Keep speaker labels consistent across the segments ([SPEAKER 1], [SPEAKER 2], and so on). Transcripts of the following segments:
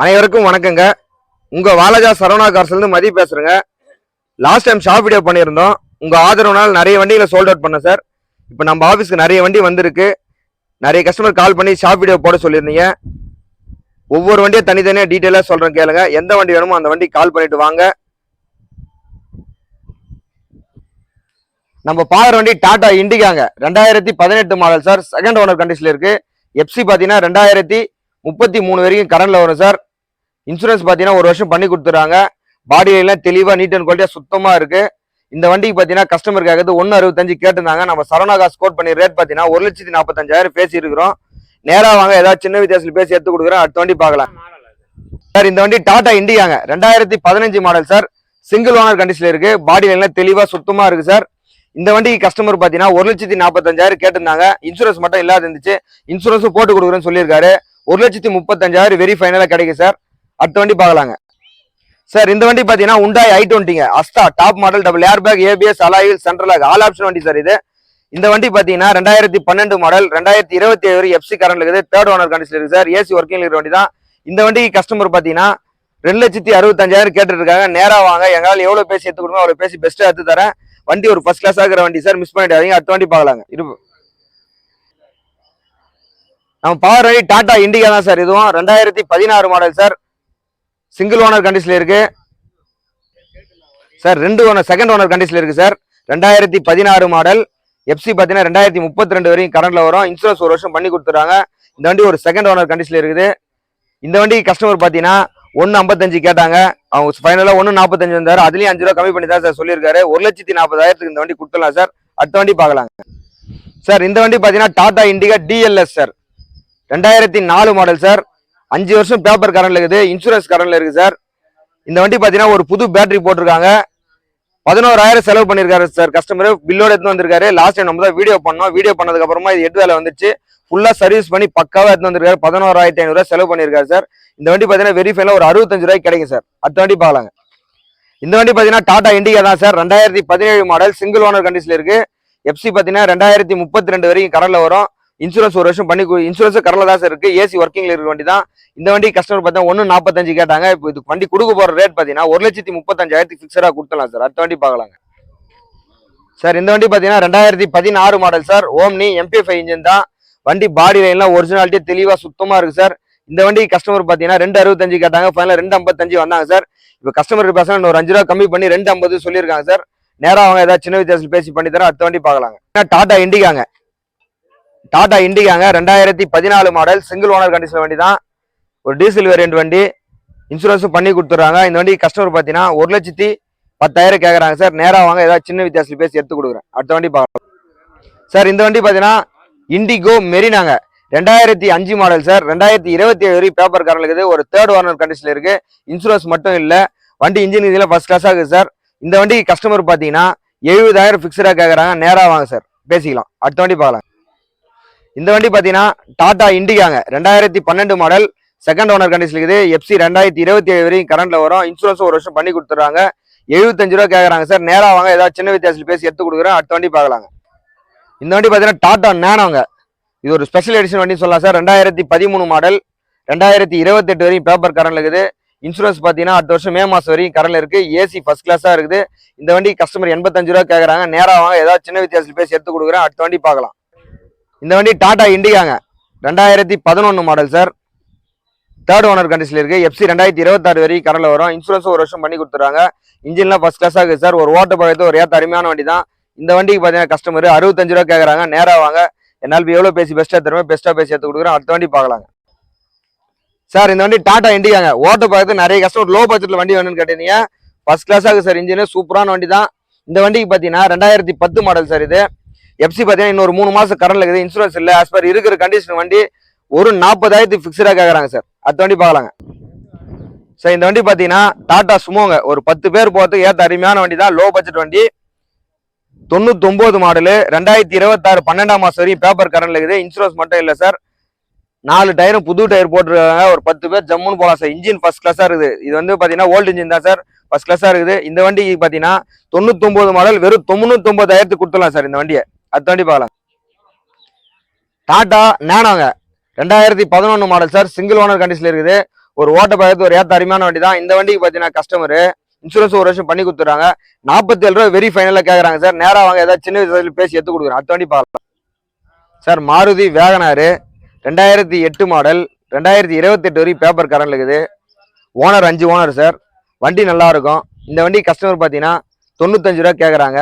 [SPEAKER 1] அனைவருக்கும் வணக்கங்க. உங்கள் வாலாஜா சரவணா கார்ஸ்லேருந்து மதி பேசுகிறேங்க லாஸ்ட் டைம் ஷாப் வீடியோ பண்ணியிருந்தோம். உங்கள் ஆதரவுனால் நிறைய வண்டிகளை சோல்ட் அவுட் பண்ணேன் சார் இப்போ நம்ம ஆஃபீஸ்க்கு நிறைய வண்டி வந்திருக்கு. நிறைய கஸ்டமர் கால் பண்ணி ஷாப் வீடியோ போட சொல்லியிருந்தீங்க. ஒவ்வொரு வண்டியும் தனித்தனியாக டீட்டெயிலாக சொல்கிறேன் கேளுங்க. எந்த வண்டி வேணுமோ அந்த வண்டி கால் பண்ணிட்டு வாங்க. நம்ம பாக்குற வண்டி டாடா இண்டிகாங்க ரெண்டாயிரத்தி பதினெட்டு மாடல் சார் செகண்ட் ஓனர் கண்டிஷனில் இருக்குது எஃப்சி பார்த்தீங்கன்னா ரெண்டாயிரத்தி முப்பத்தி மூணு வரைக்கும் கரண்ட்ல வரும் சார் இன்சூரன்ஸ் பார்த்தீங்கன்னா ஒரு வருஷம் பண்ணி கொடுத்துறாங்க பாடி எல்லாம் தெளிவாக நீட் அண்ட் குவாலிட்டியாக சுத்தமாக இருக்குது இந்த வண்டிக்கு பார்த்தீங்கன்னா கஸ்டமருக்காக ஒன்று அறுபத்தஞ்சு கேட்டிருந்தாங்க. நம்ம சரவணா காசு கோட் பண்ணி ரேட் பார்த்தீங்கன்னா ஒரு லட்சத்தி நாற்பத்தஞ்சாயிரம் பேசியிருக்கிறோம். நேராக வாங்க ஏதாவது சின்ன வித்தியாசத்தில் பேசி எடுத்து கொடுக்குறோம் அடுத்த வண்டி பார்க்கலாம். சார் இந்த வண்டி டாடா இண்டியாங்க ரெண்டாயிரத்தி பதினஞ்சு மாடல் சார் சிங்கிள் ஓனர் கண்டிஷனில் இருக்குது பாடியில் எல்லாம் தெளிவாக சுத்தமாக இருக்குது சார் இந்த வண்டிக்கு கஸ்டமர் பார்த்தீங்கன்னா ஒரு லட்சத்தி நாற்பத்தஞ்சாயிரம் கேட்டிருந்தாங்க. இன்சூரன்ஸ் மட்டும் இல்லாத இருந்துச்சு. இன்சூரன்ஸும் போட்டு கொடுக்குறேன்னு சொல்லியிருக்காரு. ஒரு லட்சத்தி முப்பத்தஞ்சாயிரம் வெரி ஃபைனலாக கிடைக்கும் சார் அடுத்த வண்டி பார்க்கலாங்க. சார் இந்த வண்டி பார்த்தீங்கன்னா உண்டாய் ஐ டுவெண்ட்டிங்க அஸ்தா top model double air bag ABS அலாயில் central all option வண்டி சார் இது. இந்த வண்டி பார்த்தீங்கன்னா ரெண்டாயிரத்தி பன்னெண்டு மாடல் ரெண்டாயிரத்தி இருபத்தி ஏழு எஃப்சி கரண்ட் இருக்குது. தேர்ட் ஓனர் கண்டிஷன் இருக்குது சார் ஏசி ஒர்க்கிங் இருக்கிற வண்டி தான். இந்த வண்டிக்கு கஸ்டமர் பார்த்தீங்கன்னா ரெண்டு லட்சத்தி அறுபத்தஞ்சாயிரம் கேட்டுருக்காங்க நேராக வாங்க. எங்களால் எவ்வளோ பேசி எடுத்து கொடுங்க அவ்வளோ பேசி பெஸ்ட்டாக எடுத்து தரேன். வண்டி ஒரு ஃபர்ஸ்ட் கிளாஸ் இருக்கிற வண்டி சார் மிஸ் பண்ணிடாதீங்க. அடுத்த வண்டி பார்க்கலாங்க. இரு நம்ம பவர் வண்டி டாடா இண்டிகா தான் சார் இதுவும் ரெண்டாயிரத்தி பதினாறு மாடல் சார் சிங்கிள் ஓனர் கண்டிஷன்ல இருக்கு. சார் ரெண்டு ஓனர் செகண்ட் ஓனர் கண்டிஷன்ல இருக்கு சார் ரெண்டாயிரத்தி பதினாறு மாடல் எஃப்சி பார்த்தீங்கன்னா ரெண்டாயிரத்தி முப்பத்தி ரெண்டு வரைக்கும் கரண்ட்ல வரும். இன்சூரன்ஸ் ஒரு வருஷம் பண்ணி கொடுத்துறாங்க இந்த வண்டி ஒரு செகண்ட் ஓனர் கண்டிஷன்ல இருக்குது. இந்த வண்டி கஸ்டமர் பார்த்தீங்கன்னா ஒன்று ஐம்பத்தஞ்சு கேட்டாங்க. அவங்க ஃபைனலாக ஒன்று நாற்பத்தஞ்சு வந்தாரு. அதுலேயும் அஞ்சு ரூபா கம்மி பண்ணி தான் சார் சொல்லியிருக்காரு. ஒரு லட்சத்தி நாற்பதாயிரத்துக்கு இந்த வண்டி கொடுத்துடலாம் சார் அடுத்த வண்டி பார்க்கலாங்க சார் இந்த வண்டி பார்த்தீங்கன்னா டாடா இண்டிகா டிஎல்எஸ் சார் ரெண்டாயிரத்தி நாலு மாடல் சார் அஞ்சு வருஷம் பேப்பர் கரண்ட்ல இருக்குது இன்சூரன்ஸ் கரண்ட்ல இருக்கு சார் இந்த வண்டி பார்த்தீங்கன்னா ஒரு புது பேட்டரி போட்டிருக்காங்க. பதினோராயிரம் செலவு பண்ணியிருக்காரு சார் கஸ்டமர் பில்லோட எடுத்து வந்திருக்காரு. லாஸ்ட் டைம் நம்ம தான் வீடியோ பண்ணோம். வீடியோ பண்ணதுக்கு அப்புறமா இது எட்டு வேலை வந்துச்சு ஃபுல்லா சர்வீஸ் பண்ணி பக்காவா எடுத்து வந்திருக்காரு. பதினோராயிரத்தி ஐநூறுரூவா செலவு பண்ணியிருக்காரு சார் இந்த வண்டி பார்த்தீங்கன்னா வெரிஃபைல ஒரு அறுபத்தஞ்சு ரூபாய்க்கு கிடைக்கும் சார் அடுத்த வண்டி பார்க்கலாங்க. இந்த வண்டி பார்த்தீங்கன்னா டாடா இண்டிகா தான் சார் ரெண்டாயிரத்தி பதினேழு மாடல் சிங்கிள் ஓனர் கண்டிஷன்ல இருக்கு. எஃப்சி பார்த்தீங்கன்னா ரெண்டாயிரத்தி முப்பத்தி ரெண்டு வரைக்கும் கரண்ட்ல வரும். இன்சூரன்ஸ் ஒரு வருஷம் பண்ணி இன்சூரன்ஸ் கரண்ட்ல தான் சார் இருக்குது ஏசி ஒர்க்கிங்கில் இருக்க வண்டி தான் இந்த வண்டி கஸ்டமர் பார்த்தா ஒன்று நாற்பத்தஞ்சு கேட்டாங்க. இப்போ இது வண்டி கொடுக்க போகிற ரேட் பார்த்தீங்கன்னா ஒரு லட்சத்தி முப்பத்தஞ்சாயிரத்துக்கு ஃபிக்ஸடாக கொடுத்துலாம் சார் அடுத்த வண்டி பார்க்கலாங்க. சார் இந்த வண்டி பார்த்தீங்கன்னா ரெண்டாயிரத்தி பதினாறு model sir Omni MP five engine தான். வண்டி பாடி லைன்லாம் ஒரிஜினாலிட்டி தெளிவாக சுத்தமாக இருக்குது சார் இந்த வண்டி கஸ்டமர் பார்த்தீங்கன்னா ரெண்டு அறுபத்தஞ்சு கேட்டாங்க. ஃபைனல் ரெண்டு ஐம்பத்தஞ்சு வந்தாங்க சார் இப்போ கஸ்டமருக்கு பேசினா ஒரு அஞ்சு ரூபா கம்மி பண்ணி ரெண்டு ஐம்பது சொல்லியிருக்காங்க சார் நேராக அவங்க ஏதாவது சின்ன வித்தியாசத்தில் பேசி பண்ணி தரேன். அடுத்த வண்டி பார்க்கலாங்க. டாடா இண்டிகாங்க டாடா இண்டிகாங்க ரெண்டாயிரத்தி பதினாலு மாடல் சிங்கிள் ஓனர் கண்டிஷன் வண்டி தான் ஒரு டீசல் வேரியன்ட் வண்டி. இன்சூரன்ஸும் பண்ணி கொடுத்துட்றாங்க. இந்த வண்டி கஸ்டமர் பார்த்தீங்கன்னா ஒரு லட்சத்தி பத்தாயிரம் கேட்குறாங்க சார். நேராக வாங்க ஏதாவது சின்ன வித்தியாசத்தில் பேசி எடுத்து கொடுக்குறேன். அடுத்த வண்டி பார்க்கலாம். சார் இந்த வண்டி பார்த்தீங்கன்னா இண்டிகோ மெரினாங்க. ரெண்டாயிரத்தி அஞ்சு மாடல் சார். ரெண்டாயிரத்தி இருபத்தி ஏழு வரைக்கும் பேப்பர் காரில் இருக்குது. ஒரு தேர்ட் ஓனர் கண்டிஷனில் இருக்குது இன்சூரன்ஸ் மட்டும் இல்லை. வண்டி இன்ஜின் இதில் ஃபஸ்ட் கிளாஸாக இருக்குது சார். இந்த வண்டி கஸ்டமர் பார்த்தீங்கன்னா எழுபதாயிரம் ஃபிக்ஸடாக கேட்குறாங்க நேராக வாங்க சார். பேசிக்கலாம். அடுத்த வண்டி பார்க்கலாம். இந்த வண்டி பார்த்தீங்கன்னா டாடா இண்டிகாங்க. ரெண்டாயிரத்தி பன்னெண்டு மாடல் செகண்ட் ஓனர் கண்டிஷன் இருக்குது. எஃப்சி ரெண்டாயிரத்தி இருபத்தி ஏழு வரையும் கரண்ட்ல வரும். இன்சூரன்ஸ் ஒரு வருஷம் பண்ணி கொடுத்துறாங்க எழுபத்தஞ்சு ரூபா கேட்குறாங்க சார். நேராக வாங்க. ஏதாவது சின்ன வித்தியாசத்தில் பேசி எடுத்து கொடுக்குறேன். அடுத்த வண்டி பார்க்கலாங்க. இந்த வண்டி பார்த்தீங்கன்னா டாடா நேனோங்க. இது ஒரு ஸ்பெஷல் எடிஷன் வண்டி சொல்லலாம் சார். ரெண்டாயிரத்தி பதிமூணு மாடல் ரெண்டாயிரத்தி இருபத்தெட்டு வரையும் பேப்பர் கரண்ட்ல இருக்குது. இன்சூரன்ஸ் பார்த்தீங்கன்னா அடுத்த வருஷம் மே மாதம் வரையும் கரண்ட்ல இருக்கு. ஏசி ஃபர்ஸ்ட் கிளாஸாக இருக்குது. இந்த வண்டி கஸ்டமர் எண்பத்தஞ்சு ரூபா கேட்குறாங்க நேராக வாங்க. ஏதாவது சின்ன வித்தியாசத்தில் பேசி எடுத்து கொடுக்குறேன். அடுத்த வண்டி பார்க்கலாம். இந்த வண்டி டாடா இண்டிகாங்க. ரெண்டாயிரத்தி பதினொன்று மாடல் சார் தேர்ட் ஓனர் கண்டிஷன்ல இருக்கு. எஃப்சி ரெண்டாயிரத்தி இருபத்தாறு வரைக்கும் கரண்டில் வரும். இன்சூரன்ஸும் ஒரு வருஷம் பண்ணி கொடுத்துறாங்க இன்ஜின்லாம் ஃபஸ்ட் கிளாஸாக இருக்குது சார் ஒரு ஓட்ட பழத்து ஒரு ஏற்ற அருமையான வண்டி தான். இந்த வண்டிக்கு பார்த்தீங்கன்னா கஸ்டமர் அறுபத்தஞ்சு ரூபா கேட்குறாங்க நேராக வாங்க. என்னால் இப்போ எவ்வளோ பேசி பெஸ்ட்டாக தருவேன்? பெஸ்ட்டாக பேசி எடுத்து கொடுக்குறேன். அடுத்த வண்டி பார்க்கலாங்க. சார் இந்த வண்டி டாட்டா இண்டிகாங்க. ஓட்ட பழத்து நிறைய கஸ்டமர் லோ பட்ஜெட்டில் வண்டி வேணும்னு கேட்டீங்க ஃபர்ஸ்ட் கிளாஸாக இருக்குது சார் இன்ஜினு சூப்பரான வண்டி தான். இந்த வண்டிக்கு பார்த்தீங்கன்னா ரெண்டாயிரத்தி பத்து மாடல் சார் இது. எஃப்சி பார்த்தீங்கன்னா இன்னொரு மூணு மாதம் கரண்ட்ல இருக்குது. இன்சூரன்ஸ் இல்லை. ஆஸ் பர் இருக்கிற கண்டிஷன் வண்டி ஒரு நாற்பதாயிரத்துக்கு ஃபிக்ஸடாக கேட்குறாங்க சார் அடுத்த வண்டி பார்க்கலாங்க. சார் இந்த வண்டி பார்த்தீங்கன்னா டாடா சுமோங்க ஒரு பத்து பேர் போகிறதுக்கு ஏற்ற அருமையான வண்டி தான். லோ பட்ஜெட் வண்டி. தொண்ணூத்தொம்பது மாடலு ரெண்டாயிரத்தி இருபத்தாறு பன்னெண்டாம் மாதம் வரையும் பேப்பர் கரண்டில் இருக்குது. இன்சூரன்ஸ் மட்டும் இல்லை சார் நாலு டயரும் புது டயர் போட்டிருக்காங்க. ஒரு பத்து பேர் ஜம்முன்னு போகலாம் சார் இன்ஜின் ஃபர்ஸ்ட் கிளாஸாக இருக்குது. இது வந்து பார்த்தீங்கன்னா ஓல்டு இன்ஜின் தான் சார் ஃபர்ஸ்ட் கிளாஸாக இருக்குது. இந்த வண்டிக்கு பார்த்தீங்கன்னா தொண்ணூத்தொம்பது மாடல் வெறும் தொண்ணூத்தொம்பதாயிரத்துக்கு கொடுத்துடலாம் சார் இந்த வண்டியை. அடுத்த வண்டி பார்க்கலாம் டாடா நேனோங்க. ரெண்டாயிரத்தி பதினொன்று மாடல் சார் சிங்கிள் ஓனர் கண்டிஷனில் இருக்குது. ஒரு ஓட்ட பயத்து ஒரு ஏற்ற அருமையான வண்டி தான் இந்த வண்டிக்கு பார்த்தீங்கன்னா கஸ்டமரு இன்சூரன்ஸ் ஒரு வருஷம் பண்ணி கொடுத்துறாங்க நாற்பத்தி ஏழு ரூபா வெரி ஃபைனலாக கேட்குறாங்க சார் நேராக வாங்க ஏதாவது சின்ன விஷயத்தில் பேசி எடுத்து கொடுக்குறோம் அடுத்த வண்டி பார்க்கலாம் சார் மாருதி வேகனாரு. ரெண்டாயிரத்தி எட்டு மாடல் ரெண்டாயிரத்தி இருபத்தெட்டு வரைக்கும் பேப்பர் கரண்ட் இருக்குது. ஓனர் அஞ்சு ஓனர் சார் வண்டி நல்லா இருக்கும். இந்த வண்டி கஸ்டமர் பார்த்தீங்கன்னா தொண்ணூத்தஞ்சு ரூபா கேட்குறாங்க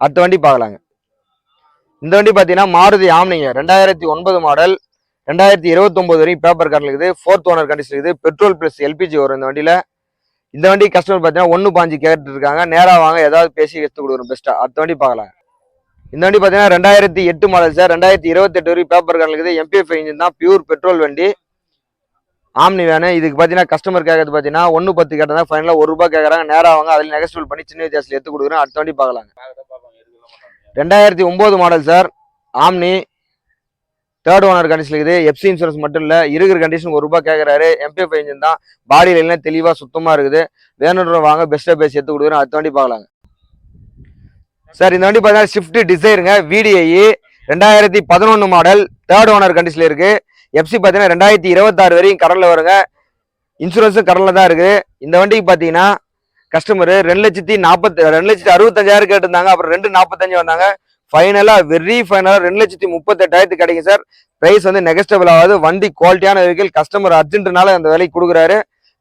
[SPEAKER 1] அடுத்த வண்டி பார்க்கலாங்க. இந்த வண்டி பார்த்தீங்கன்னா மாருதி ஆம்னிங்க. ரெண்டாயிரத்தி ஒன்பது மாடல் ரெண்டாயிரத்தி இருபத்தொம்போது வரைக்கும் பேப்பர் கரண்ட் இருக்குது. ஃபோர்த் ஓனர் கண்டிஷன் இருக்குது. பெட்ரோல் ப்ளஸ் எல்பிஜி வரும் இந்த வண்டியில். இந்த வண்டி கஸ்டமர் பார்த்தீங்கன்னா ஒன்று பாஞ்சு கேட்டு இருக்காங்க. நேராக வாங்க ஏதாவது பேசி எடுத்து கொடுக்குறோம் பெஸ்ட்டாக அடுத்த வண்டி பார்க்கலாம். இந்த வண்டி பார்த்தீங்கன்னா ரெண்டாயிரத்தி எட்டு மாடல் சார் ரெண்டாயிரத்தி இருபத்தெட்டு வரைக்கும் பேப்பர் கரண்ட் இருக்குது. எம்பிஎஃப் இன்ஜின் தான் பியூர் பெட்ரோல் வண்டி. ஆம்னி வேணு இதுக்கு பார்த்தீங்கன்னா கஸ்டமர் கேட்கறது பார்த்தீங்கன்னா ஒன்று பத்து கேட்டதா ஃபைனலாக ஒரு ரூபாய் கேட்குறாங்க நேராக வாங்க அதில் நெகஸ்டிவல் பண்ணி சின்ன வித்தியாசத்தில் எடுத்து கொடுக்குறேன். அடுத்த வண்டி பார்க்கலாங்க ரெண்டாயிரத்தி ஒம்பது model sir Omni. Third owner condition இருக்குது. எஃப்சி இன்சூரன்ஸ் மட்டும் இல்லை இருக்கிற கண்டிஷன் ஒரு ரூபாய் கேட்குறாரு எம்பிஎஃப் இன்ஜின் தான். பாடியில் எல்லாம் தெளிவாக சுத்தமாக இருக்குது. வேணுன்ற வாங்க பெஸ்ட்டாக பேசி எடுத்து கொடுக்குறேன். அடுத்த வண்டி பார்க்கலாங்க. சார் இந்த வண்டி பார்த்தீங்கன்னா ஷிஃப்ட் டிசைருங்க விடிஐ ரெண்டாயிரத்தி பதினொன்று மாடல் தேர்ட் ஓனர் கண்டிஷனில் இருக்குது எஃப்சி பார்த்தீங்கன்னா ரெண்டாயிரத்தி இருபத்தாறு வரையும் கடலில் வருங்க. இன்சூரன்ஸும் கடலில் தான் இருக்குது. இந்த வண்டிக்கு பார்த்தீங்கன்னா கஸ்டமரு ரெண்டு லட்சத்தி நாற்பத்தி ரெண்டு லட்சத்தி அறுபத்தஞ்சாயிரம் கேட்டிருந்தாங்க அப்புறம் ரெண்டு நாற்பத்தஞ்சு வந்தாங்க. ஃபைனலாக வெரி ஃபைனலாக ரெண்டு லட்சத்தி முப்பத்தெட்டாயிரத்துக்கு கிடைக்கும் சார் ப்ரைஸ் வந்து நெகஸ்டபிள் ஆகாது. வண்டி குவாலிட்டியான வெஹிக்கிள் கஸ்டமர் அர்ஜென்ட்னால அந்த விலைக்கு கொடுக்குறாரு.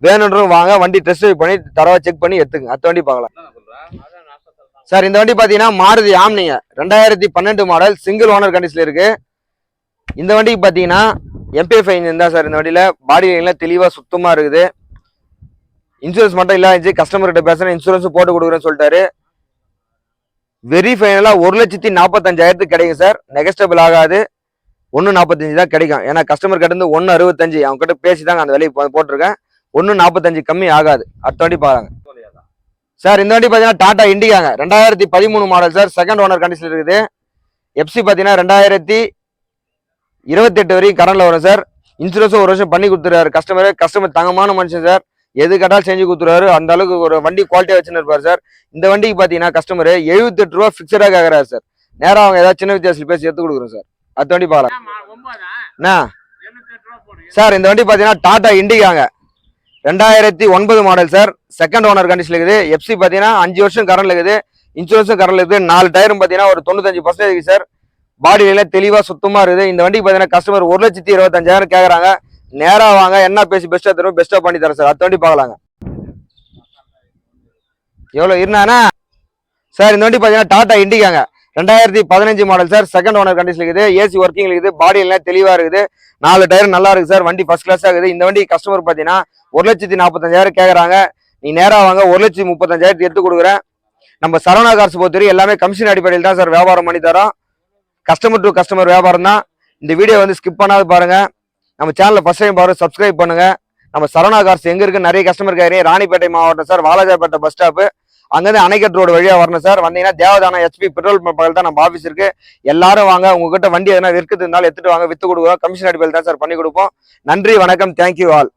[SPEAKER 1] வேணுன்றவங்க வாங்க வண்டி டெஸ்ட் ட்ரைவ் பண்ணி தரவா செக் பண்ணி எடுத்துங்க அடுத்த வண்டி பார்க்கலாம். சார் இந்த வண்டி பார்த்தீங்கன்னா மாருதி ஆம்னிங்க. ரெண்டாயிரத்தி பன்னெண்டு மாடல் சிங்கிள் ஓனர் கண்டிஷனில் இருக்கு. இந்த வண்டிக்கு பார்த்தீங்கன்னா எம்பிஎஃப் இன்ஜின் தான் சார் இந்த வண்டியில் பாடி லைன்லாம் தெளிவாக சுத்தமாக இருக்குது. இன்சூரன்ஸ் மட்டும் இல்லாச்சு கஸ்டமர்கிட்ட பேசுகிறேன் இன்சூரன்ஸ் போட்டு கொடுக்குறேன்னு சொல்லிட்டாரு. வெரி ஃபைனலாக ஒரு லட்சத்தி நாற்பத்தஞ்சாயிரத்துக்கு கிடைக்கும் சார் நெகஸ்டபிள் ஆகாது. ஒன்று நாற்பத்தஞ்சு தான் கிடைக்கும். ஏன்னா கஸ்டமர் கிட்ட இருந்து ஒன்று அறுபத்தஞ்சு அவங்க கிட்ட பேசி தாங்க அந்த விலையை போட்டிருக்கேன். ஒன்று நாற்பத்தஞ்சு கம்மி ஆகாது. அடுத்த வாட்டி பாருங்க. சார் இந்த வாட்டி பார்த்தீங்கன்னா டாடா இண்டிகாங்க ரெண்டாயிரத்தி பதிமூணு model sir second owner condition இருக்குது. எஃப்சி பார்த்தீங்கன்னா ரெண்டாயிரத்தி இருபத்தெட்டு வரைக்கும் கரண்டில் வரும் சார் இன்சூரன்ஸும் ஒரு வருஷம் பண்ணி கொடுத்துருக்காரு கஸ்டமர் கஸ்டமர் தங்கமான மனுஷன் சார் எது கேட்டாலும் செஞ்சு கொடுத்துருவாரு. அந்த அளவுக்கு ஒரு வண்டி குவாலிட்டியாக வச்சுன்னு இருப்பார் சார் இந்த வண்டிக்கு பார்த்தீங்கன்னா கஸ்டமர் எழுபத்தெட்டு ரூபா ஃபிக்ஸடாக கேட்குறாரு சார் நேராக அவங்க ஏதாவது சின்ன வித்தியாசத்தில் பேசி எடுத்து கொடுக்குறோம் சார் அடுத்த வண்டி பார்க்கலாம். என்ன சார் இந்த வண்டி பார்த்தீங்கன்னா டாடா இண்டிகாங்க ரெண்டாயிரத்தி ஒன்பது model sir second owner condition இருக்குது. எஃப்சி பார்த்தீங்கன்னா அஞ்சு வருஷம் கரண்ட் இருக்குது. இன்சூரன்ஸும் கரண்ட் இருக்குது. நாலு டயரும் பார்த்தீங்கன்னா ஒரு தொண்ணூத்தஞ்சு பர்சன்டேஜ் சார் பாடியில தெளிவாக சுத்தமாக இருக்குது. இந்த வண்டிக்கு பார்த்தீங்கன்னா கஸ்டமர் ஒரு லட்சத்தி இருபத்தஞ்சாயிரம் கேட்குறாங்க நேராக வாங்க என்ன பேசி பெஸ்ட்டாக தரும் பெஸ்ட்டாக பண்ணி தரேன் சார். அடுத்த வண்டி பார்க்கலாங்க. எவ்வளோ இருந்தானா சார் இந்த வண்டி பார்த்தீங்கன்னா டாடா இண்டிகாங்க. ரெண்டாயிரத்தி பதினஞ்சு model sir. Second owner condition இருக்குது. ஏசி ஒர்க்கிங் இருக்குது. பாடி எல்லாம் தெளிவாக இருக்குது. நாலு டயர் நல்லா இருக்குது சார். வண்டி ஃபஸ்ட் கிளாஸாக இருக்குது. இந்த வண்டி கஸ்டமர் பார்த்தீங்கன்னா ஒரு லட்சத்தி நாற்பத்தஞ்சாயிரம் கேட்குறாங்க நீ நேராக வாங்க ஒரு லட்சத்தி முப்பத்தஞ்சாயிரத்து எடுத்து கொடுக்குறேன். நம்ம சரவணா கார்ஸ் பொறுத்தவரை எல்லாமே கமிஷன் அடிப்படையில் தான் சார் வியாபாரம் பண்ணி தரோம். கஸ்டமர் டு கஸ்டமர் வியாபாரம் தான். இந்த வீடியோ வந்து ஸ்கிப் பண்ணாது பாருங்கள் நம்ம சேனலை ஃபஸ்ட் டைம் பாருங்க சப்ஸ்கிரைப் பண்ணுங்க. நம்ம சரவணா கார்ஸ் எங்க இருக்கு? நிறைய கஸ்டமர் கேட்குறீங்க ராணிப்பேட்டை மாவட்டம் சார் வாலாஜாப்பேட்டை பஸ் ஸ்டாப்பு அங்கேருந்து அணைக்கட் ரோடு வழியாக வரணும் சார் வந்தீங்கன்னா தேவதானம் ஹெச்பி பெட்ரோல் பங்க் தான் நம்ம ஆஃபீஸ் இருக்கு. எல்லாரும் வாங்க. உங்ககிட்ட வண்டி எதனா விற்கிறது இருந்தாலும் எடுத்துகிட்டு வாங்க. விற்று கொடுக்குறோம். கமிஷன் அடிப்படையில் தான் சார் பண்ணி கொடுப்போம். நன்றி வணக்கம். Thank you all